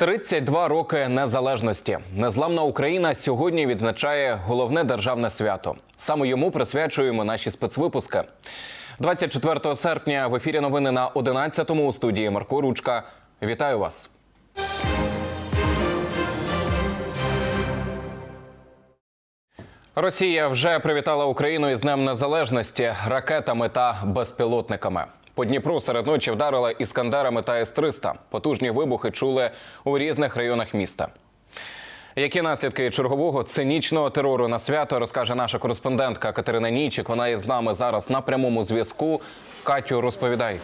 32 роки незалежності. Незламна Україна сьогодні відзначає головне державне свято. Саме йому присвячуємо наші спецвипуски. 24 серпня в ефірі новини на 11-му у студії Марко Ручка. Вітаю вас. Росія вже привітала Україну із Днем Незалежності ракетами та безпілотниками. По Дніпру серед ночі вдарила іскандерами та С-300. Потужні вибухи чули у різних районах міста. Які наслідки чергового цинічного терору на свято розкаже наша кореспондентка Катерина Нічик. Вона із нами зараз на прямому зв'язку. Катю, розповідай.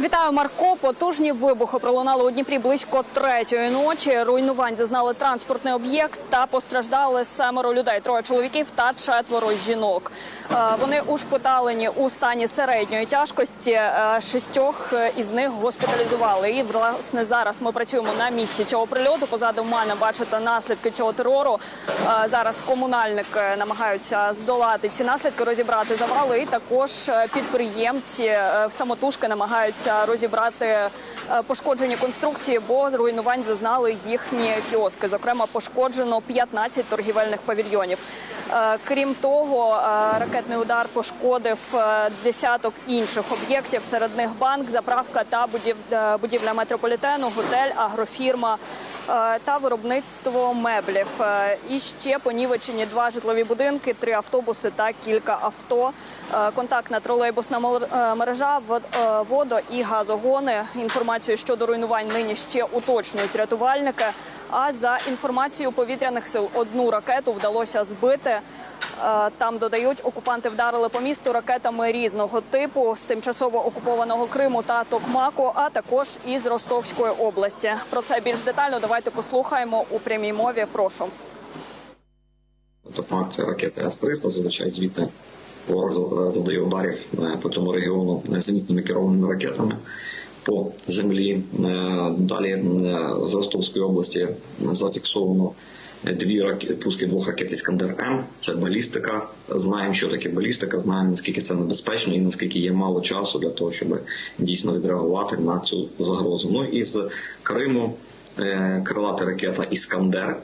Вітаю, Марко. Потужні вибухи пролунали у Дніпрі близько третьої ночі. Руйнувань зазнали транспортний об'єкт та постраждали семеро людей: троє чоловіків та четверо жінок. Е, Вони ушпиталені у стані середньої тяжкості. Е, Шістьох із них госпіталізували. І власне зараз ми працюємо на місці цього прильоту. Позаду мене бачите наслідки цього терору. Е, Зараз комунальники намагаються здолати ці наслідки, розібрати завали. І також підприємці е, самотужки намагаються розібрати е, пошкоджені конструкції, бо зруйнувань зазнали їхні кіоски. Зокрема, пошкоджено 15 торгівельних павільйонів. Е, Крім того, е, ракетний удар пошкодив десяток інших об'єктів. Серед них банк, заправка та будів- будівля метрополітену, готель, агрофірма та виробництво меблів. Е, І ще понівечені два житлові будинки, три автобуси та кілька авто. Е, Контактна тролейбусна е, мережа, е, водо і газогони. Інформацію щодо руйнувань нині ще уточнюють рятувальники. А за інформацією повітряних сил, одну ракету вдалося збити. Е, Там додають, окупанти вдарили по місту ракетами різного типу з тимчасово окупованого Криму та Токмаку, а також із Ростовської області. Про це більш детально давайте послухаємо у прямій мові. Прошу. Токмак це ракети С-300, зазвичай звідти ворог за- завдає ударів е, по цьому регіону зенітними керованими ракетами по землі. Е, Далі е, з Ростовської області зафіксовано дві пуски двох ракет Іскандер М. Це балістика. Знаємо, що таке балістика, знаємо наскільки це небезпечно і наскільки є мало часу для того, щоб дійсно відреагувати на цю загрозу. Ну і з Криму е, крилата ракета Іскандер.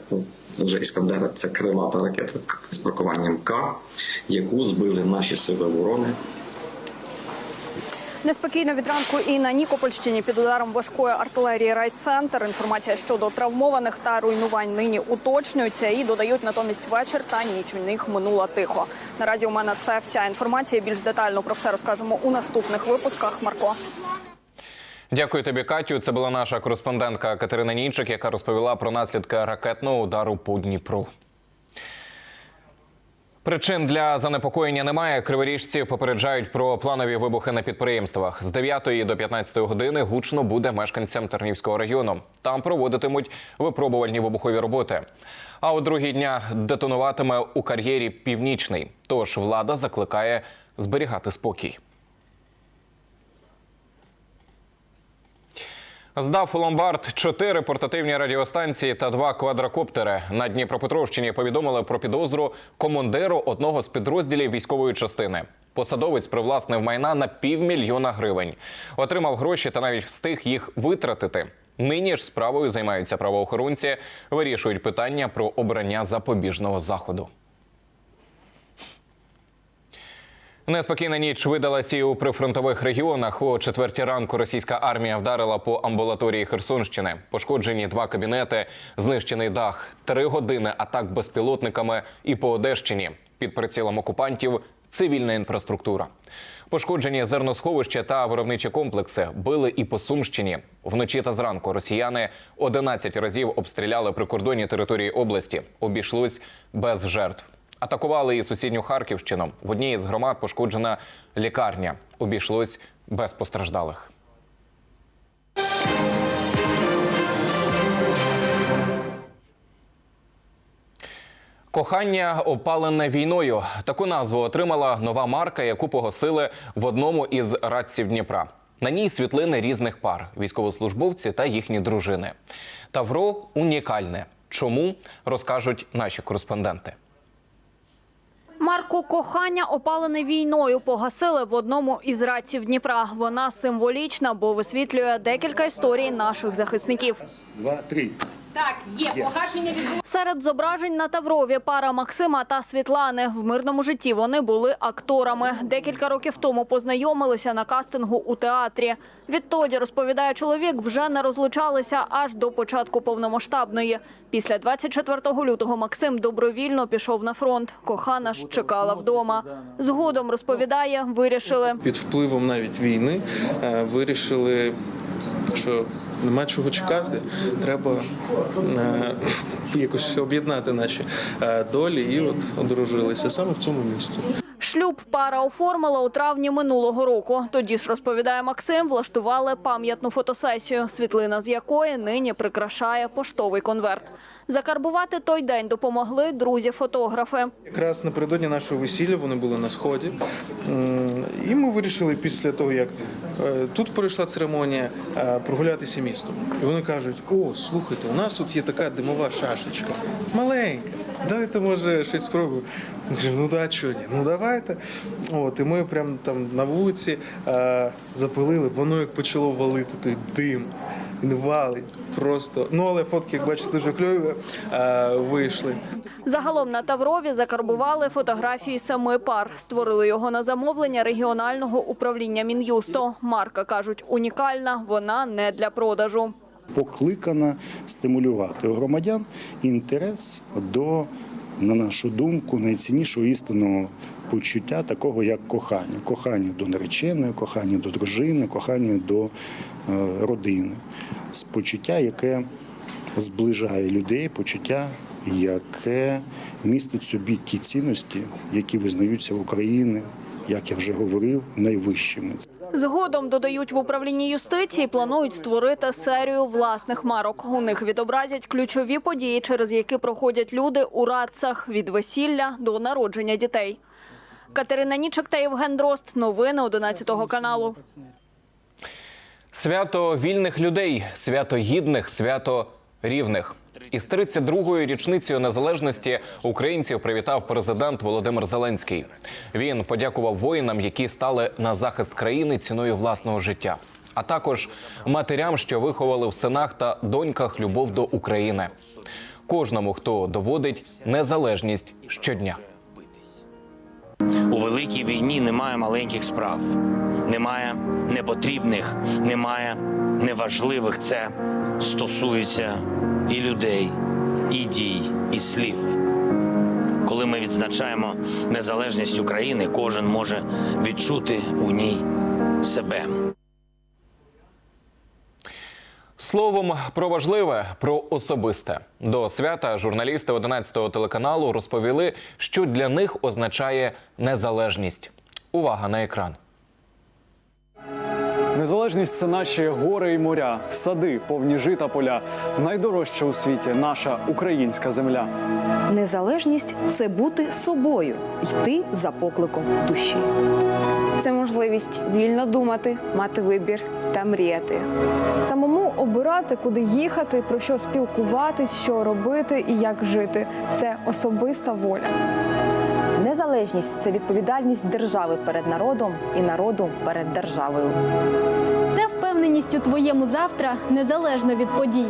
Вже Іскандер це крилата ракета з маркуванням К, яку збили наші сили оборони Неспокійно від ранку і на Нікопольщині під ударом важкої артилерії райцентр. Інформація щодо травмованих та руйнувань нині уточнюється і додають натомість вечір та ніч у них минула тихо. Наразі у мене це вся інформація. Більш детально про все розкажемо у наступних випусках. Марко. Дякую тобі, Катю. Це була наша кореспондентка Катерина Нічик, яка розповіла про наслідки ракетного удару по Дніпру. Причин для занепокоєння немає. Криворіжці попереджають про планові вибухи на підприємствах. З 9 до 15 години гучно буде мешканцям Тернівського району. Там проводитимуть випробувальні вибухові роботи. А у другі дня детонуватиме у кар'єрі Північний. Тож влада закликає зберігати спокій. Здав у ломбард чотири портативні радіостанції та два квадрокоптери. На Дніпропетровщині повідомили про підозру командиру одного з підрозділів військової частини. Посадовець привласнив майна на півмільйона гривень. Отримав гроші та навіть встиг їх витратити. Нині ж справою займаються правоохоронці, вирішують питання про обрання запобіжного заходу. Неспокійна ніч видалась і у прифронтових регіонах. О четвертій ранку російська армія вдарила по амбулаторії Херсонщини. Пошкоджені два кабінети, знищений дах, три години атак безпілотниками і по Одещині. Під прицілом окупантів цивільна інфраструктура. Пошкоджені зерносховища та виробничі комплекси били і по Сумщині. Вночі та зранку росіяни 11 разів обстріляли прикордонні території області. Обійшлось без жертв. Атакували і сусідню Харківщину. В одній із громад пошкоджена лікарня. Обійшлось без постраждалих. Кохання опалене війною. Таку назву отримала нова марка, яку погасили в одному із радців Дніпра. На ній світлини різних пар, військовослужбовці та їхні дружини. Тавро унікальне. Чому розкажуть наші кореспонденти? Марку кохання, опалене війною, погасили в одному із раців Дніпра. Вона символічна, бо висвітлює декілька історій наших захисників. Два, три. Так, є погашення відбулося. Серед зображень на Таврові пара Максима та Світлани. В мирному житті вони були акторами. Декілька років тому познайомилися на кастингу у театрі. Відтоді, розповідає чоловік, вже не розлучалися аж до початку повномасштабної. Після 24 лютого Максим добровільно пішов на фронт. Кохана ж чекала вдома. Згодом, розповідає, вирішили. під впливом навіть війни е, що нема чого чекати. Треба е, якось об'єднати наші е, долі, і от одружилися саме в цьому місці. Шлюб пара оформила у травні минулого року. Тоді ж розповідає Максим, влаштували пам'ятну фотосесію, світлина з якої нині прикрашає поштовий конверт. Закарбувати той день допомогли друзі-фотографи. Якраз напередодні нашого весілля вони були на сході, і ми вирішили після того, як е, тут пройшла церемонія, е, прогулятися містом. І вони кажуть: о, слухайте, у нас тут є така димова шашечка, маленька. Давайте, може, щось спробуємо. Кажу, ну да, чого ні, ну давайте. От, і ми прямо там на вулиці е, запалили, воно як почало валити той дим. Він валить просто. Ну але фотки, як бачите, дуже кльові е, вийшли. Загалом на Таврові закарбували фотографії семи пар. Створили його на замовлення регіонального управління Мін'юсту. Марка, кажуть, унікальна, вона не для продажу. Покликана стимулювати у громадян інтерес до, на нашу думку, найціннішого істинного почуття, такого як кохання. Кохання до нареченої, кохання до дружини, кохання до е, родини. З почуття, яке зближає людей, почуття, яке містить собі ті цінності, які визнаються в Україні, як я вже говорив, найвищими. Згодом додають в управлінні юстиції, планують створити серію власних марок. У них відобразять ключові події, через які проходять люди у радцах від весілля до народження дітей. Катерина Нічик та Євген Дрозд. Новини 11 каналу. Свято вільних людей, свято гідних, свято рівних. Із 32-ю річницею незалежності українців привітав президент Володимир Зеленський. Він подякував воїнам, які стали на захист країни ціною власного життя, а також матерям, що виховали в синах та доньках любов до України. Кожному, хто доводить незалежність щодня. У великій війні немає маленьких справ, немає непотрібних, немає неважливих. Це стосується і людей, і дій, і слів. Коли ми відзначаємо незалежність України, кожен може відчути у ній себе. Словом, про важливе, про особисте до свята журналісти 11-го телеканалу розповіли, що для них означає незалежність. Увага на екран. Незалежність це наші гори і моря, сади, повні жита поля. Найдорожча у світі наша українська земля. Незалежність це бути собою, йти за покликом душі. Це можливість вільно думати, мати вибір та мріяти. Самому обирати, куди їхати, про що спілкуватись, що робити і як жити це особиста воля. Незалежність це відповідальність держави перед народом і народу перед державою. Це впевненість у твоєму завтра незалежно від подій.